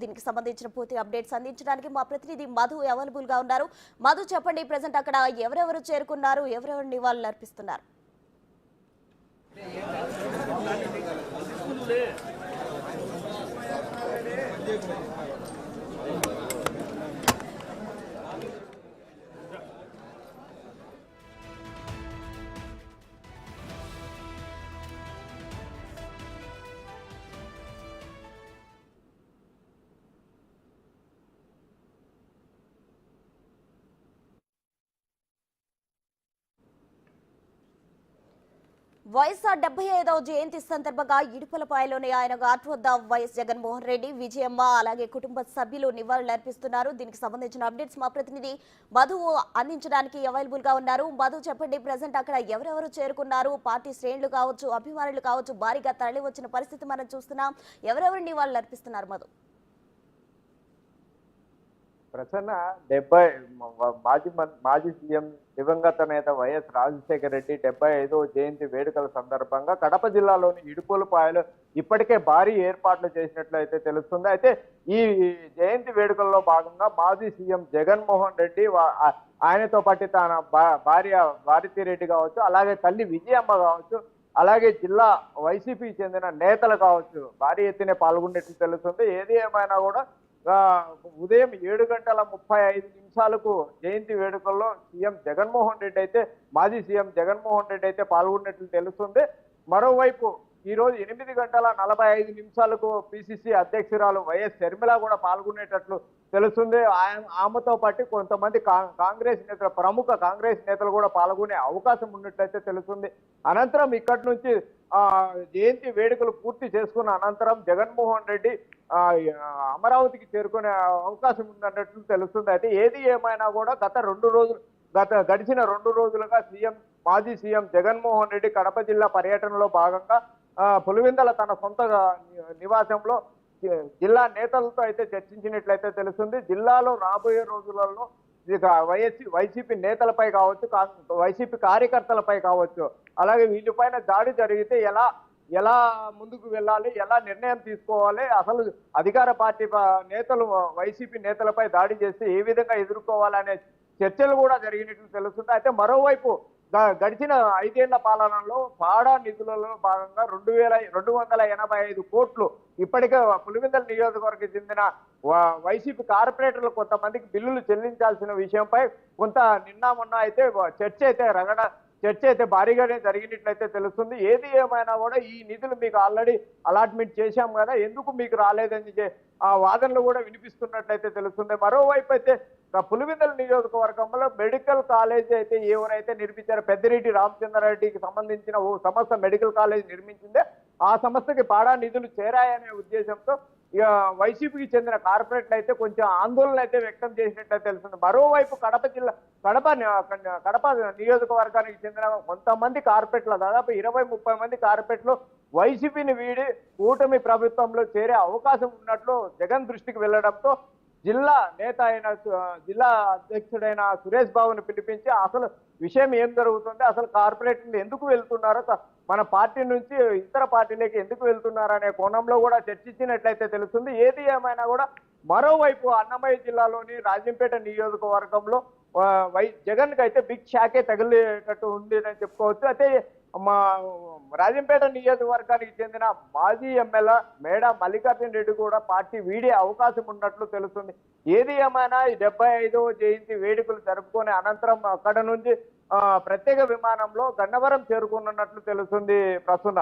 దీనికి సంబంధించిన పూర్తి అప్డేట్స్ అందించడానికి మా ప్రతినిధి మధు అవైలబుల్గా ఉన్నారు. మధు చెప్పండి ప్రజెంట్ అక్కడ ఎవరెవరు చేరుకున్నారు ఎవరెవరు నివాళులు అర్పిస్తున్నారు? వైఎస్ఆర్ డెబ్బై ఐదవ జయంతి సందర్భంగా ఇడుపలపాయలోని ఆయన ఘాట్ వద్ద వైఎస్ జగన్మోహన్ రెడ్డి విజయమ్మ అలాగే కుటుంబ సభ్యులు నివాళులర్పిస్తున్నారు దీనికి సంబంధించిన అప్డేట్స్ మా ప్రతినిధి మధు అందించడానికి అవైలబుల్గా ఉన్నారు. మధు చెప్పండి ప్రజెంట్ అక్కడ ఎవరెవరు చేరుకున్నారు? పార్టీ శ్రేణులు కావచ్చు అభిమానులు కావచ్చు భారీగా తరలి వచ్చిన పరిస్థితి మనం చూస్తున్నాం. ఎవరెవరు నివాళులర్పిస్తున్నారు మధు? ప్రసన్న డెబ్బై మాజీ మం- మాజీ సీఎం దివంగత నేత వైఎస్ రాజశేఖర రెడ్డి డెబ్బై ఐదో జయంతి వేడుకల సందర్భంగా కడప జిల్లాలోని ఇడుపులపాయలు ఇప్పటికే భారీ ఏర్పాట్లు చేసినట్లు అయితే తెలుస్తుంది. అయితే ఈ జయంతి వేడుకల్లో భాగంగా మాజీ సీఎం జగన్మోహన్ రెడ్డి ఆయనతో పాటు తన భా- భార్య భారతి రెడ్డి కావచ్చు అలాగే తల్లి విజయమ్మ కావచ్చు అలాగే జిల్లా వైసీపీకి చెందిన నేతలు కావచ్చు భారీ ఎత్తున పాల్గొన్నట్లు తెలుస్తుంది. ఏది ఏమైనా కూడా ఉదయం ఏడు గంటల ముప్పై ఐదు నిమిషాలకు జయంతి వేడుకల్లో సీఎం జగన్మోహన్ రెడ్డి అయితే మాజీ సీఎం జగన్మోహన్ రెడ్డి అయితే పాల్గొన్నట్లు తెలుస్తుంది. మరోవైపు ఈరోజు ఎనిమిది గంటల నలభై ఐదు నిమిషాలకు పిసిసి అధ్యక్షురాలు వైఎస్ శర్మిల కూడా పాల్గొనేటట్లు తెలుస్తుంది. ఆయన- ఆమెతో పాటు కొంతమంది కాంగ్రెస్ నేతలు ప్రముఖ కాంగ్రెస్ నేతలు కూడా పాల్గొనే అవకాశం ఉన్నట్లయితే తెలుస్తుంది. అనంతరం ఇక్కడి నుంచి ఆ జయంతి వేడుకలు పూర్తి చేసుకున్న అనంతరం జగన్మోహన్ రెడ్డి అమరావతికి చేరుకునే అవకాశం ఉందన్నట్లు తెలుస్తుంది. అయితే ఏది ఏమైనా కూడా గత రెండు రోజులు గత గడిచిన రెండు రోజులుగా సీఎం మాజీ సీఎం జగన్మోహన్ రెడ్డి కడప జిల్లా పర్యటనలో భాగంగా పులివెందల తన సొంత నివాసంలో జిల్లా నేతలతో అయితే చర్చించినట్లయితే తెలుస్తుంది. జిల్లాలో రాబోయే రోజులలో వైఎస్సీ వైసీపీ నేతలపై కావచ్చు కా- వైసీపీ కార్యకర్తలపై కావచ్చు అలాగే వీటిపైన దాడి జరిగితే ఎలా ఎలా ముందుకు వెళ్ళాలి ఎలా నిర్ణయం తీసుకోవాలి అసలు అధికార పార్టీ నేతలు వైసీపీ నేతలపై దాడి చేస్తే ఏ విధంగా ఎదుర్కోవాలనే చర్చలు కూడా జరిగినట్లు తెలుస్తుంది. అయితే మరోవైపు గడిచిన ఐదేళ్ళ పాలనలో పాడా నిధులలో భాగంగా రెండు వేల రెండు వందల ఎనభై ఐదు కోట్లు ఇప్పటికే పులివెందల నియోజకవర్గం చెందిన వైసీపీ కార్పొరేటర్లు కొంతమందికి బిల్లులు చెల్లించాల్సిన విషయంపై కొంత నిన్న మొన్న అయితే చర్చ అయితే రగడ చర్చ అయితే భారీగానే జరిగినట్లయితే తెలుస్తుంది. ఏది ఏమైనా కూడా ఈ నిధులు మీకు ఆల్రెడీ అలాట్మెంట్ చేశాం కదా ఎందుకు మీకు రాలేదని ఆ వాదనలు కూడా వినిపిస్తున్నట్లయితే తెలుస్తుంది. మరోవైపు అయితే ఆ పులివెందుల నియోజకవర్గంలో మెడికల్ కాలేజ్ అయితే ఎవరైతే నిర్మించారో పెద్దిరెడ్డి రామచంద్రారెడ్డికి సంబంధించిన ఓ సంస్థ మెడికల్ కాలేజ్ నిర్మించిందే. ఆ సంస్థకి పాడా నిధులు చేరాయనే ఉద్దేశంతో ఇక వైసీపీకి చెందిన కార్పొరేట్లు అయితే కొంచెం ఆందోళన అయితే వ్యక్తం చేసినట్టు తెలుస్తుంది. మరోవైపు కడప జిల్లా కడప కడప నియోజకవర్గానికి చెందిన కొంతమంది కార్పొరేట్లు దాదాపు ఇరవై ముప్పై మంది కార్పొరేట్లు వైసీపీని వీడి కూటమి ప్రభుత్వంలో చేరే అవకాశం ఉన్నట్లు జగన్ దృష్టికి వెళ్ళడంతో జిల్లా నేత అయిన జిల్లా అధ్యక్షుడైన సురేష్ బాబుని పిలిపించి అసలు విషయం ఏం జరుగుతుంది అసలు కార్పొరేట్లు ఎందుకు వెళ్తున్నారో మన పార్టీ నుంచి ఇతర పార్టీలకి ఎందుకు వెళ్తున్నారనే కోణంలో కూడా చర్చించినట్లయితే తెలుస్తుంది. ఏది ఏమైనా కూడా మరోవైపు అన్నమయ్య జిల్లాలోని రాజంపేట నియోజకవర్గంలో వై జగన్కి అయితే బిగ్ షాకే తగిలేటట్టు ఉంది అని చెప్పుకోవచ్చు. అయితే మా రాజంపేట నియోజకవర్గానికి చెందిన మాజీ ఎమ్మెల్యే మేడ మల్లికార్జున రెడ్డి కూడా పార్టీ వీడే అవకాశం ఉన్నట్లు తెలుస్తుంది. ఏది ఏమైనా ఈ డెబ్బై ఐదవ జయంతి వేడుకలు జరుపుకునే అనంతరం అక్కడ నుంచి ప్రత్యేక విమానంలో గన్నవరం చేరుకున్నట్లు తెలుస్తుంది ప్రస్తుత